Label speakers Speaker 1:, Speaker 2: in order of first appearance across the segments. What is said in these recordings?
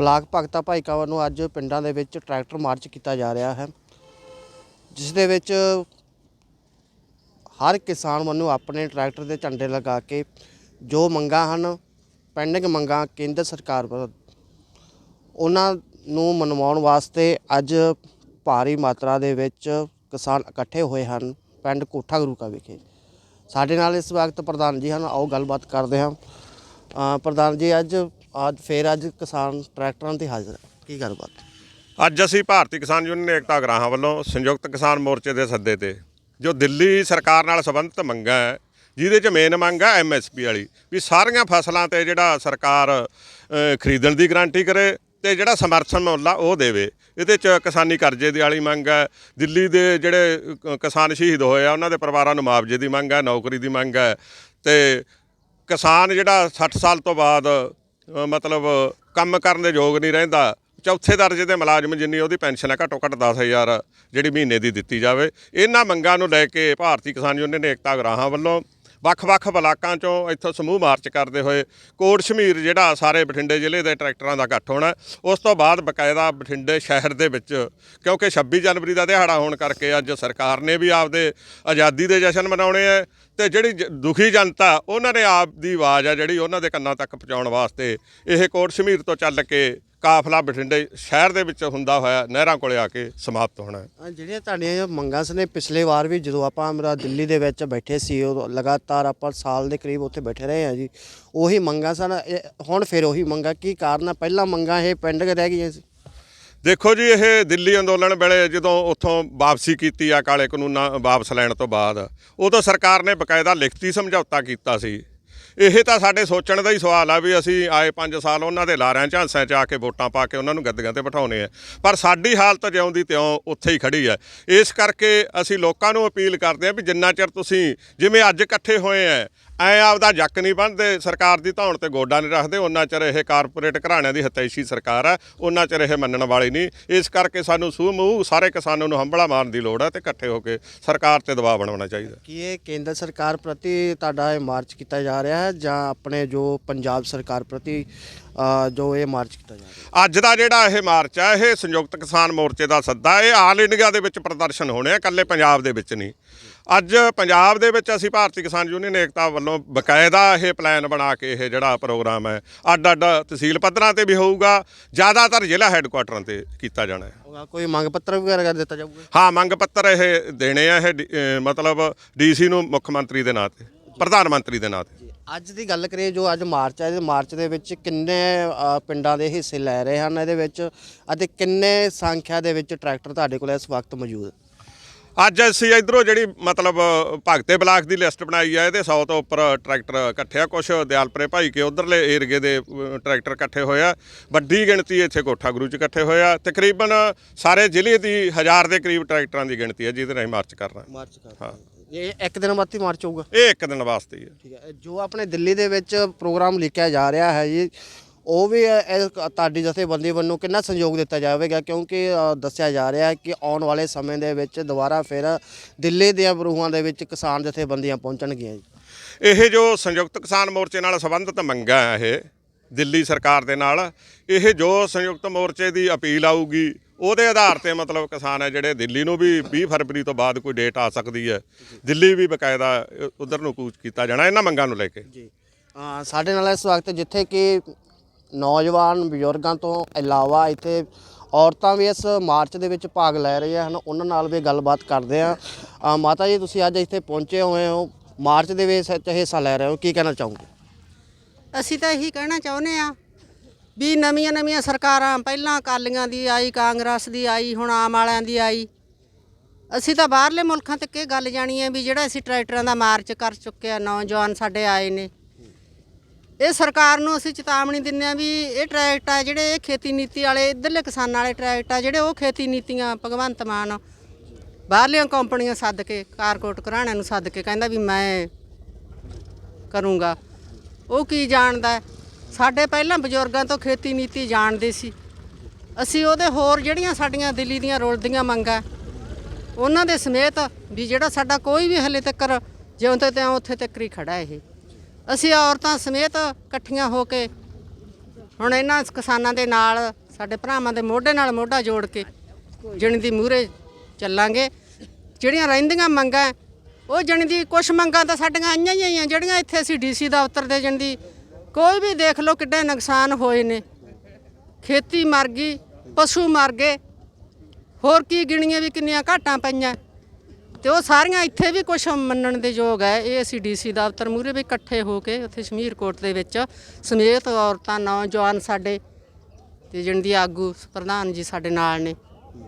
Speaker 1: Block Bhagta Bhaika ਵੱਲੋਂ ਅੱਜ ਪਿੰਡਾਂ ਦੇ ਵਿੱਚ ਟਰੈਕਟਰ ਮਾਰਚ ਕੀਤਾ ਜਾ ਰਿਹਾ ਹੈ, ਜਿਸ ਦੇ ਵਿੱਚ ਹਰ ਕਿਸਾਨ ਵੱਲੋਂ ਆਪਣੇ ਟਰੈਕਟਰ ਦੇ ਝੰਡੇ ਲਗਾ ਕੇ ਜੋ ਮੰਗਾਂ ਹਨ, ਪੈਂਡਿੰਗ ਮੰਗਾਂ ਕੇਂਦਰ ਸਰਕਾਰ ਵੱਲੋਂ, ਉਹਨਾਂ ਨੂੰ ਮਨਵਾਉਣ ਵਾਸਤੇ ਅੱਜ ਭਾਰੀ ਮਾਤਰਾ ਦੇ ਵਿੱਚ ਕਿਸਾਨ ਇਕੱਠੇ ਹੋਏ ਹਨ ਪਿੰਡ ਕੋਠਾ ਗੁਰੂਕਾ ਵਿਖੇ। ਸਾਡੇ ਨਾਲ ਇਸ ਵਕਤ ਪ੍ਰਧਾਨ ਜੀ ਹਨ, ਆਓ ਗੱਲਬਾਤ ਕਰਦੇ ਹਾਂ। ਪ੍ਰਧਾਨ ਜੀ, ਅੱਜ ਅੱਜ ਫੇਰ ਅੱਜ ਕਿਸਾਨ ਟਰੈਕਟਰਾਂ ਤੇ ਹਾਜ਼ਰ ਹੈ। ਕੀ ਗੱਲਬਾਤ?
Speaker 2: ਅੱਜ ਅਸੀਂ ਭਾਰਤੀ ਕਿਸਾਨ ਯੂਨੀਅਨ ਏਕਤਾ ਗਰਾਹਾਂ ਵੱਲੋਂ ਸੰਯੁਕਤ ਕਿਸਾਨ ਮੋਰਚੇ ਦੇ ਸੱਦੇ ਤੇ, ਜੋ ਦਿੱਲੀ ਸਰਕਾਰ ਨਾਲ ਸੰਬੰਧਿਤ ਮੰਗਾਂ ਹੈ, ਜਿਹਦੇ ਚ ਮੇਨ ਮੰਗ ਹੈ ਐਮਐਸਪੀ ਵਾਲੀ, ਵੀ ਸਾਰੀਆਂ ਫਸਲਾਂ ਤੇ ਜਿਹੜਾ ਸਰਕਾਰ ਖਰੀਦਣ ਦੀ ਗਾਰੰਟੀ ਕਰੇ ਤੇ ਜਿਹੜਾ ਸਮਰਥਨ ਮੁੱਲ ਆ ਉਹ ਦੇਵੇ। ਇਹਦੇ ਚ ਕਿਸਾਨੀ ਕਰਜ਼ੇ ਦੀ ਵਾਲੀ ਮੰਗ ਹੈ, ਦਿੱਲੀ ਦੇ ਜਿਹੜੇ ਕਿਸਾਨ ਸ਼ਹੀਦ ਹੋਏ ਆ, ਉਹਨਾਂ ਦੇ ਪਰਿਵਾਰਾਂ ਨੂੰ ਮੁਆਵਜ਼ੇ ਦੀ ਮੰਗ ਹੈ, ਨੌਕਰੀ ਦੀ ਮੰਗ ਹੈ, ਤੇ ਕਿਸਾਨ ਜਿਹੜਾ 60 ਸਾਲ ਤੋਂ ਬਾਅਦ ਮਤਲਬ ਕੰਮ ਕਰਨ ਦੇ ਯੋਗ ਨਹੀਂ ਰਹਿੰਦਾ। ਚੌਥੇ ਦਰਜੇ ਦੇ ਮੁਲਾਜ਼ਮ ਜਿੰਨੀ ਉਹਦੀ ਪੈਨਸ਼ਨ ਹੈ ਘੱਟੋ ਘੱਟ 10000 ਜਿਹੜੀ ਮਹੀਨੇ ਦੀ ਦਿੱਤੀ ਜਾਵੇ। ਇਹਨਾਂ ਮੰਗਾਂ ਨੂੰ ਲੈ ਕੇ ਭਾਰਤੀ ਕਿਸਾਨ ਯੂਨੀਅਨ ਏਕਤਾ ਗਰਾਹਾਂ ਵੱਲੋਂ ਵੱਖ-ਵੱਖ ਬਲਾਕਾਂ ਚੋਂ ਇੱਥੋਂ ਸਮੂਹ ਮਾਰਚ ਕਰਦੇ ਹੋਏ ਕੋਟ ਸ਼ਮੀਰ ਜਿਹੜਾ ਸਾਰੇ ਬਠਿੰਡੇ ਜ਼ਿਲ੍ਹੇ ਦੇ ਟਰੈਕਟਰਾਂ ਦਾ ਇਕੱਠ ਹੋਣਾ, ਉਸ ਤੋਂ ਬਾਅਦ ਬਕਾਇਦਾ ਬਠਿੰਡੇ ਸ਼ਹਿਰ ਦੇ ਵਿੱਚ, ਕਿਉਂਕਿ 26 ਜਨਵਰੀ ਦਾ ਦਿਹਾੜਾ ਹੋਣ ਕਰਕੇ ਅੱਜ ਸਰਕਾਰ ਨੇ ਵੀ ਆਪਦੇ ਆਜ਼ਾਦੀ ਦੇ ਜਸ਼ਨ ਮਨਾਉਣੇ ਆ। ਤੇ ਜਿਹੜੀ ਜ- ਦੁਖੀ ਜਨਤਾ ਉਹਨਾਂ ਨੇ ਆਪ ਦੀ ਆਵਾਜ਼ ਆ ਜਿਹੜੀ ਉਹਨਾਂ ਦੇ ਕੰਨਾਂ ਤੱਕ ਪਹੁੰਚਾਉਣ ਵਾਸਤੇ ਇਹ ਕੋਟ ਸ਼ਮੀਰ ਤੋਂ ਚੱਲ ਕੇ ਕਾਫਲਾ ਬਠਿੰਡੇ ਸ਼ਹਿਰ ਦੇ ਵਿੱਚ ਹੁੰਦਾ ਹੋਇਆ ਨਹਿਰਾਂ ਕੋਲੇ ਆ ਕੇ ਸਮਾਪਤ ਹੋਣਾ ਹੈ।
Speaker 1: ਅ, ਜਿਹੜੀਆਂ ਤੁਹਾਡੀਆਂ ਮੰਗਾਂ ਸਨ ਇਹ ਪਿਛਲੇ ਵਾਰ ਵੀ ਜਦੋਂ ਆਪਾਂ ਮੇਰਾ ਦਿੱਲੀ ਦੇ ਵਿੱਚ ਬੈਠੇ ਸੀ ਉਦੋਂ ਲਗਾਤਾਰ ਆਪਾਂ ਸਾਲ ਦੇ ਕਰੀਬ ਉੱਥੇ ਬੈਠੇ ਰਹੇ ਆ ਜੀ ਉਹੀ ਮੰਗਾਂ ਸਨ। ਇਹ ਹੁਣ ਫਿਰ ਉਹੀ ਮੰਗਾਂ ਕੀ ਕਾਰਨ ਆ? ਪਹਿਲਾਂ ਮੰਗਾਂ ਇਹ ਪਿੰਡ ਕੇ ਰਹਿ ਗਈਆਂ ਸੀ।
Speaker 2: ਦੇਖੋ ਜੀ, ਇਹ ਦਿੱਲੀ ਅੰਦੋਲਨ ਵੇਲੇ ਜਦੋਂ ਉੱਥੋਂ ਵਾਪਸੀ ਕੀਤੀ ਆ ਕਾਲੇ ਕਾਨੂੰਨਾਂ ਵਾਪਸ ਲੈਣ ਤੋਂ ਬਾਅਦ, ਉਦੋਂ ਸਰਕਾਰ ਨੇ ਬਕਾਇਦਾ ਲਿਖਤੀ ਸਮਝੌਤਾ ਕੀਤਾ ਸੀ। ਇਹ ਤਾਂ ਸਾਡੇ ਸੋਚਣ ਦਾ ਹੀ ਸਵਾਲ ਆ ਵੀ ਅਸੀਂ ਆਏ 5 ਸਾਲ ਉਹਨਾਂ ਦੇ ਲਾਰਿਆਂ ਝਾਂਸਿਆਂ 'ਚ ਆ ਕੇ ਵੋਟਾਂ ਪਾ ਕੇ ਉਹਨਾਂ ਨੂੰ ਗੱਦੀਆਂ ਤੇ ਬਿਠਾਉਣੇ ਆ। ਪਰ ਸਾਡੀ ਹਾਲਤ ਜਿਉਂ ਦੀ ਤਿਉਂ ਉੱਥੇ ਹੀ ਖੜੀ ਹੈ ਇਸ ਕਰਕੇ ਅਸੀਂ ਲੋਕਾਂ ਨੂੰ ਅਪੀਲ ਕਰਦੇ ਆ ਵੀ ਜਿੰਨਾ ਚਿਰ ਤੁਸੀਂ ਜਿਵੇਂ ਅੱਜ ਇਕੱਠੇ ਹੋਏ ਆ ਐ ਆਪਦਾ ਜੱਕ ਨਹੀਂ ਬੰਨਦੇ ਸਰਕਾਰ ਦੀ ਧੌਣ ਤੇ ਗੋਡਾ ਨਹੀਂ ਰੱਖਦੇ ਉਹਨਾਂ ਚਿਰ ਇਹ ਕਾਰਪੋਰੇਟ ਘਰਾਣਿਆਂ ਦੀ ਹਤੈਸ਼ੀ ਸਰਕਾਰ ਹੈ ਉਹਨਾਂ ਚਿਰ ਇਹ ਮੰਨਣ ਵਾਲੀ ਨਹੀਂ। ਇਸ ਕਰਕੇ ਸਾਨੂੰ ਸੂਹ ਸਾਰੇ ਕਿਸਾਨਾਂ ਨੂੰ ਹੰਬਲਾ ਮਾਰਨ ਦੀ ਲੋੜ ਹੈ ਤੇ ਇਕੱਠੇ ਹੋ ਕੇ ਸਰਕਾਰ ਤੇ ਦਬਾਅ ਬਣਾਉਣਾ ਚਾਹੀਦਾ
Speaker 1: ਕੀ ਇਹ ਕੇਂਦਰ ਸਰਕਾਰ ਪ੍ਰਤੀ ਤੁਹਾਡਾ ਇਹ ਮਾਰਚ ਕੀਤਾ ਜਾ ਰਿਹਾ ਹੈ ਜਾਂ ਆਪਣੇ ਜੋ ਪੰਜਾਬ ਸਰਕਾਰ ਪ੍ਰਤੀ ਜੋ ਇਹ ਮਾਰਚ ਕੀਤਾ ਜਾ ਰਿਹਾ
Speaker 2: ਅੱਜ ਦਾ ਜਿਹੜਾ ਇਹ ਮਾਰਚ ਹੈ ਇਹ ਸੰਯੁਕਤ ਕਿਸਾਨ ਮੋਰਚੇ ਦਾ ਸੱਦਾ ਇਹ ਆਲ ਇੰਡੀਆ ਦੇ ਵਿੱਚ ਪ੍ਰਦਰਸ਼ਨ ਹੋਣੇ ਆ ਇਕੱਲੇ ਪੰਜਾਬ ਦੇ ਵਿੱਚ ਨਹੀਂ। ਅੱਜ ਪੰਜਾਬ ਦੇ ਵਿੱਚ ਅਸੀਂ ਭਾਰਤੀ ਕਿਸਾਨ ਯੂਨੀਅਨ ਏਕਤਾ ਵੱਲੋਂ ਬਕਾਇਦਾ ਇਹ ਪਲਾਨ ਬਣਾ ਕੇ ਇਹ ਜਿਹੜਾ ਪ੍ਰੋਗਰਾਮ ਹੈ ਅੱਡ ਅੱਡ ਤਹਿਸੀਲ ਪੱਧਰਾਂ ਤੇ ਵੀ ਹੋਊਗਾ ਜ਼ਿਆਦਾਤਰ ਜ਼ਿਲ੍ਹਾ ਹੈੱਡਕੁਆਟਰਾਂ ਤੇ ਕੀਤਾ ਜਾਣਾ ਹੈ।
Speaker 1: ਹੋਗਾ ਕੋਈ ਮੰਗ ਪੱਤਰ ਵਗੈਰਾ ਕਰ ਦਿੱਤਾ ਜਾਊਗਾ?
Speaker 2: ਹਾਂ ਮੰਗ ਪੱਤਰ ਇਹ ਦੇਣੇ ਆ ਇਹ ਡੀ- ਅਹ ਮਤਲਬ ਡੀਸੀ ਨੂੰ ਮੁੱਖ ਮੰਤਰੀ ਦੇ ਨਾਂ ਤੇ ਪ੍ਰਧਾਨ ਮੰਤਰੀ ਦੇ ਨਾਂ ਤੇ।
Speaker 1: ਅੱਜ ਦੀ ਗੱਲ ਕਰੀਏ ਜੋ ਅੱਜ ਮਾਰਚ ਹੈ ਇਹਦੇ ਮਾਰਚ ਦੇ ਵਿੱਚ ਕਿੰਨੇ ਅ, ਪਿੰਡਾਂ ਦੇ ਹਿੱਸੇ ਲੈ ਰਹੇ ਹਨ? ਇਹਦੇ ਵਿੱਚ ਅਤੇ ਕਿੰਨੇ ਸੰਖਿਆ ਦੇ ਵਿੱਚ ਟਰੈਕਟਰ ਤੁਹਾਡੇ ਕੋਲ ਇਸ ਵਕਤ ਮੌਜੂਦ?
Speaker 2: ਅੱਜ ਅਸੀਂ ਇਧਰੋਂ ਜਿਹੜੀ ਮਤਲਬ ਭਗਤੇ ਬਲਾਕ ਦੀ ਲਿਸਟ ਬਣਾਈ ਆ ਇਹਦੇ 100 ਤੋਂ ਉੱਪਰ ਟਰੈਕਟਰ ਇਕੱਠੇ ਆ ਕੁਛ ਦਿਆਲਪੁਰੇ ਭਾਈ ਕੇ ਉਧਰਲੇ ਏਰੀਏ ਦੇ ਟਰੈਕਟਰ ਇਕੱਠੇ ਹੋਏ ਆ ਵੱਡੀ ਗਿਣਤੀ ਇੱਥੇ ਕੋਠਾ ਗੁਰੂ ਚ ਇਕੱਠੇ ਹੋਏ ਆ ਤਕਰੀਬਨ ਸਾਰੇ ਜ਼ਿਲ੍ਹੇ ਦੀ ਹਜ਼ਾਰ ਦੇ ਕਰੀਬ ਟਰੈਕਟਰਾਂ ਦੀ ਗਿਣਤੀ ਹੈ ਜਿਹਦੇ ਰਾਹੀਂ ਮਾਰਚ ਕਰਨਾ
Speaker 1: ਮਾਰਚ ਕਰ ਇਹ ਇੱਕ ਦਿਨ ਬਾਅਦ ਹੀ ਮਾਰਚ ਹੋਊਗਾ?
Speaker 2: ਇਹ ਇੱਕ ਦਿਨ ਵਾਸਤੇ ਹੀ ਹੈ
Speaker 1: ਠੀਕ ਹੈ। ਜੋ ਆਪਣੇ ਦਿੱਲੀ ਦੇ ਵਿੱਚ ਪ੍ਰੋਗਰਾਮ ਲਿਖਿਆ ਜਾ ਰਿਹਾ ਹੈ ਜੀ ਉਹ ਵੀ ਇਹ ਤੁਹਾਡੀ ਜਥੇਬੰਦੀ ਵੱਲੋਂ ਕਿੰਨਾ ਸਹਿਯੋਗ ਦਿੱਤਾ ਜਾਵੇਗਾ? ਕਿਉਂਕਿ ਅ, ਦੱਸਿਆ ਜਾ ਰਿਹਾ ਹੈ ਕਿ ਆਉਣ ਵਾਲੇ ਸਮੇਂ ਦੇ ਵਿੱਚ ਦੁਬਾਰਾ ਫਿਰ ਦਿੱਲੀ ਦੀਆਂ ਬਰੂਹਾਂ ਦੇ ਵਿੱਚ ਕਿਸਾਨ ਜਥੇਬੰਦੀਆਂ ਪਹੁੰਚਣਗੀਆਂ ਜੀ।
Speaker 2: ਇਹ ਜੋ ਸੰਯੁਕਤ ਕਿਸਾਨ ਮੋਰਚੇ ਨਾਲ ਸੰਬੰਧਿਤ ਮੰਗਾਂ ਆ ਇਹ ਦਿੱਲੀ ਸਰਕਾਰ ਦੇ ਨਾਲ ਇਹ ਜੋ ਸੰਯੁਕਤ ਮੋਰਚੇ ਦੀ ਅਪੀਲ ਆਊਗੀ ਉਹਦੇ ਆਧਾਰ ਤੇ ਮਤਲਬ ਕਿਸਾਨ ਹੈ ਜਿਹੜੇ ਦਿੱਲੀ ਨੂੰ ਵੀ 20 ਫਰਵਰੀ ਤੋਂ ਬਾਅਦ ਕੋਈ ਡੇਟ ਆ ਸਕਦੀ ਹੈ ਦਿੱਲੀ ਵੀ ਬਕਾਇਦਾ ਉਧਰ ਨੂੰ ਕੂਚ ਕੀਤਾ ਜਾਣਾ ਇਹਨਾਂ ਮੰਗਾਂ ਨੂੰ ਲੈ ਕੇ।
Speaker 1: ਜੀ। ਅ, ਸਾਡੇ ਨਾਲ ਇਸ ਵਕਤ ਜਿੱਥੇ ਕਿ ਨੌਜਵਾਨ ਬਜ਼ੁਰਗਾਂ ਤੋਂ ਇਲਾਵਾ ਇੱਥੇ ਔਰਤਾਂ ਵੀ ਇਸ ਮਾਰਚ ਦੇ ਵਿੱਚ ਭਾਗ ਲੈ ਰਹੀਆਂ ਹਨ। ਉਹਨਾਂ ਨਾਲ ਵੀ ਗੱਲਬਾਤ ਕਰਦੇ ਆ ਮਾਤਾ ਜੀ, ਤੁਸੀਂ ਅੱਜ ਇੱਥੇ ਪਹੁੰਚੇ ਹੋਏ ਹੋ। ਮਾਰਚ ਦੇ ਵਿੱਚ ਹਿੱਸਾ ਲੈ ਰਹੇ ਹੋ। ਕੀ ਕਹਿਣਾ ਚਾਹੋਗੇ?
Speaker 3: ਅਸੀਂ ਤਾਂ ਇਹੀ ਕਹਿਣਾ ਚਾਹੁੰਦੇ ਆ ਵੀ ਨਵੀਆਂ ਨਵੀਆਂ ਸਰਕਾਰਾਂ, ਪਹਿਲਾਂ ਅਕਾਲੀਆਂ ਦੀ ਆਈ, ਕਾਂਗਰਸ ਦੀ ਆਈ, ਹੁਣ ਆਮ ਵਾਲਿਆਂ ਦੀ ਆਈ। ਅਸੀਂ ਤਾਂ ਬਾਹਰਲੇ ਮੁਲਕਾਂ ਤੱਕ ਇਹ ਗੱਲ ਜਾਣੀ ਹੈ ਵੀ ਜਿਹੜਾ ਅਸੀਂ ਟਰੈਕਟਰਾਂ ਦਾ ਮਾਰਚ ਕਰ ਚੁੱਕੇ ਆ ਨੌਜਵਾਨ ਸਾਡੇ ਆਏ ਨੇ। ਇਹ ਸਰਕਾਰ ਨੂੰ ਅਸੀਂ ਚੇਤਾਵਨੀ ਦਿੰਦੇ ਆ ਵੀ ਇਹ ਟਰੈਕਟ ਆ ਜਿਹੜੇ ਇਹ ਖੇਤੀ ਨੀਤੀ ਵਾਲੇ, ਇਧਰਲੇ ਕਿਸਾਨਾਂ ਵਾਲੇ ਟਰੈਕਟ ਆ ਜਿਹੜੇ ਉਹ ਖੇਤੀ ਨੀਤੀਆਂ ਭਗਵੰਤ ਮਾਨ ਬਾਹਰਲੀਆਂ ਕੰਪਨੀਆਂ ਸੱਦ ਕੇ, ਕਾਰਕੋਟ ਘਰਾਣਿਆਂ ਨੂੰ ਸੱਦ ਕੇ ਕਹਿੰਦਾ ਵੀ ਮੈਂ ਕਰੂੰਗਾ। ਉਹ ਕੀ ਜਾਣਦਾ? ਸਾਡੇ ਪਹਿਲਾਂ ਬਜ਼ੁਰਗਾਂ ਤੋਂ ਖੇਤੀ ਨੀਤੀ ਜਾਣਦੇ ਸੀ। ਅਸੀਂ ਉਹਦੇ ਹੋਰ ਜਿਹੜੀਆਂ ਸਾਡੀਆਂ ਦਿੱਲੀ ਦੀਆਂ ਰੁਲਦੀਆਂ ਮੰਗਾਂ, ਉਹਨਾਂ ਦੇ ਸਮੇਤ ਵੀ ਜਿਹੜਾ ਸਾਡਾ ਕੋਈ ਵੀ ਹਲੇ ਤੱਕ ਜਿਉਂ ਤੇ ਤਿਉਂ ਉੱਥੇ ਤੱਕ ਹੀ ਖੜਾ ਇਹ। ਅਸੀਂ ਔਰਤਾਂ ਸਮੇਤ ਇਕੱਠੀਆਂ ਹੋ ਕੇ ਹੁਣ ਇਹਨਾਂ ਕਿਸਾਨਾਂ ਦੇ ਨਾਲ, ਸਾਡੇ ਭਰਾਵਾਂ ਦੇ ਮੋਢੇ ਨਾਲ ਮੋਢਾ ਜੋੜ ਕੇ ਜਣ ਦੀ ਮੂਹਰੇ ਚੱਲਾਂਗੇ। ਜਿਹੜੀਆਂ ਰਹਿੰਦੀਆਂ ਮੰਗਾਂ, ਉਹ ਜਣ ਦੀ ਕੁਝ ਮੰਗਾਂ ਤਾਂ ਸਾਡੀਆਂ ਆਈਆਂ ਹੀ ਆਈਆਂ, ਜਿਹੜੀਆਂ ਇੱਥੇ ਅਸੀਂ ਡੀਸੀ ਦਫ਼ਤਰ ਦੇ ਜਣ ਦੀ ਕੋਈ ਵੀ ਦੇਖ ਲਓ ਕਿੱਡੇ ਨੁਕਸਾਨ ਹੋਏ ਨੇ। ਖੇਤੀ ਮਰ ਗਈ, ਪਸ਼ੂ ਮਰ ਗਏ, ਹੋਰ ਕੀ ਗਿਣੀਆਂ ਵੀ ਕਿੰਨੀਆਂ ਘਾਟਾਂ ਪਈਆਂ। ਤੇ ਉਹ ਸਾਰੀਆਂ ਇੱਥੇ ਵੀ ਕੁਝ ਮੰਨਣ ਦੇ ਯੋਗ ਹੈ। ਇਹ ਅਸੀਂ ਡੀਸੀ ਦਫ਼ਤਰ ਮੂਹਰੇ ਵੀ ਇਕੱਠੇ ਹੋ ਕੇ ਉੱਥੇ ਸ਼ਮੀਰ ਕੋਟ ਦੇ ਵਿੱਚ ਸਮੇਤ ਔਰਤਾਂ ਨੌਜਵਾਨ ਸਾਡੇ ਤੇ ਜਣ ਦੀ ਆਗੂ ਪ੍ਰਧਾਨ ਜੀ ਸਾਡੇ ਨਾਲ ਨੇ।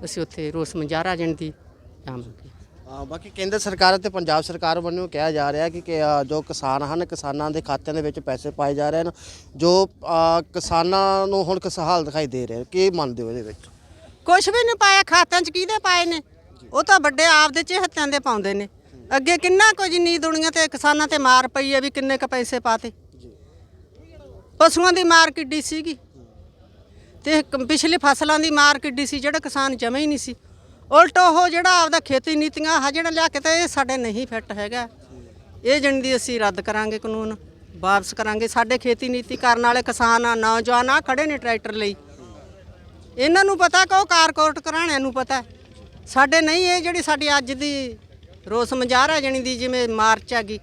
Speaker 3: ਅਸੀਂ ਉੱਥੇ ਰੋਸ ਮੁਜ਼ਾਹਰਾ ਜਣ ਦੀ ਜਾਵਾਂਗੇ
Speaker 1: ਬਾਕੀ ਕੇਂਦਰ ਸਰਕਾਰ ਅਤੇ ਪੰਜਾਬ ਸਰਕਾਰ ਵੱਲੋਂ ਕਿਹਾ ਜਾ ਰਿਹਾ ਕਿ ਕਿ ਅ, ਜੋ ਕਿਸਾਨ ਹਨ ਕਿਸਾਨਾਂ ਦੇ ਖਾਤਿਆਂ ਦੇ ਵਿੱਚ ਪੈਸੇ ਪਾਏ ਜਾ ਰਹੇ ਹਨ ਜੋ ਅ, ਕਿਸਾਨਾਂ ਨੂੰ ਹੁਣ ਖੁਸ਼ਹਾਲ ਦਿਖਾਈ ਦੇ ਰਿਹਾ ਕੀ ਮੰਨਦੇ ਹੋ ਇਹਦੇ ਵਿੱਚ?
Speaker 3: ਕੁਝ ਵੀ ਨਹੀਂ ਪਾਇਆ ਖਾਤਿਆਂ 'ਚ ਕਿਹਦੇ ਪਾਏ ਨੇ? ਉਹ ਤਾਂ ਵੱਡੇ ਆਪਦੇ ਚਹੱਤਿਆਂ ਦੇ ਪਾਉਂਦੇ ਨੇ। ਅੱਗੇ ਕਿੰਨਾ ਕੁ ਜਿੰਨੀ ਦੁਨੀਆ ਤੇ ਕਿਸਾਨਾਂ ਤੇ ਮਾਰ ਪਈ ਹੈ ਵੀ ਕਿੰਨੇ ਕ ਪੈਸੇ ਪਾਤੇ। ਪਸ਼ੂਆਂ ਦੀ ਮਾਰ ਕਿੱਡੀ ਸੀਗੀ। ਤੇ ਕ- ਪਿਛਲੀ ਫਸਲਾਂ ਦੀ ਮਾਰ ਕਿੱਡੀ ਸੀ, ਜਿਹੜਾ ਕਿਸਾਨ ਜਮੇ ਹੀ ਨਹੀਂ ਸੀ। ਉਲਟ ਉਹ ਜਿਹੜਾ ਆਪਦਾ ਖੇਤੀ ਨੀਤੀਆਂ ਆ ਜਿਹੜਾ ਲਿਆ ਕੇ ਤੇ ਇਹ ਸਾਡੇ ਨਹੀਂ ਫਿੱਟ ਹੈਗਾ। ਇਹ ਜਣਦੀ ਅਸੀਂ ਰੱਦ ਕਰਾਂਗੇ ਕਾਨੂੰਨ, ਵਾਪਸ ਕਰਾਂਗੇ। ਸਾਡੇ ਖੇਤੀ ਨੀਤੀ ਕਰਨ ਵਾਲੇ ਕਿਸਾਨ ਆ, ਨੌਜਵਾਨ ਆ, ਖੜੇ ਨੇ ਟਰੈਕਟਰ ਲਈ। ਇਹਨਾਂ ਨੂੰ ਪਤਾ ਕਿ ਉਹ ਕਾਰਕੋਰਟ ਘਰਾਣਿਆਂ ਨੂੰ ਪਤਾ। ਸਾਡੇ ਨਹੀਂ, ਇਹ ਜਿਹੜੀ ਸਾਡੀ ਅੱਜ ਦੀ ਰੋਸ ਮੁਜ਼ਾਹਰਾ ਜਣੀ ਦੀ, ਜਿਵੇਂ ਮਾਰਚ ਹੈਗੀ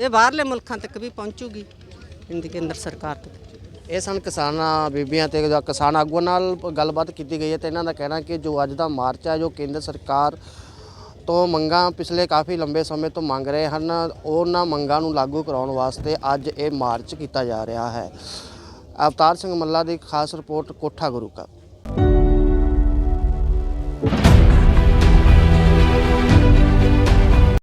Speaker 3: ਇਹ ਬਾਹਰਲੇ ਮੁਲਕਾਂ ਤੱਕ ਵੀ ਪਹੁੰਚੂਗੀ ਇੰਦੀ ਕੇਂਦਰ ਸਰਕਾਰ ਤੱਕ।
Speaker 1: ਇਹ ਸਨ ਕਿਸਾਨਾਂ ਬੀਬੀਆਂ ਤੇ ਜਾਂ ਕਿਸਾਨ ਆਗੂਆਂ ਨਾਲ ਗੱਲਬਾਤ ਕੀਤੀ ਗਈ ਹੈ ਤੇ ਇਹਨਾਂ ਦਾ ਕਹਿਣਾ ਕਿ ਜੋ ਅੱਜ ਦਾ ਮਾਰਚ ਹੈ ਜੋ ਕੇਂਦਰ ਸਰਕਾਰ ਤੋਂ ਮੰਗਾਂ ਪਿਛਲੇ ਕਾਫੀ ਲੰਬੇ ਸਮੇਂ ਤੋਂ ਮੰਗ ਰਹੇ ਹਨ, ਉਹਨਾਂ ਮੰਗਾਂ ਨੂੰ ਲਾਗੂ ਕਰਾਉਣ ਵਾਸਤੇ ਅੱਜ ਇਹ ਮਾਰਚ ਕੀਤਾ ਜਾ ਰਿਹਾ ਹੈ। ਅਵਤਾਰ ਸਿੰਘ ਮੱਲਾ ਦੀ ਖਾਸ ਰਿਪੋਰਟ ਕੋਠਾ ਗੁਰੂ ਕਾ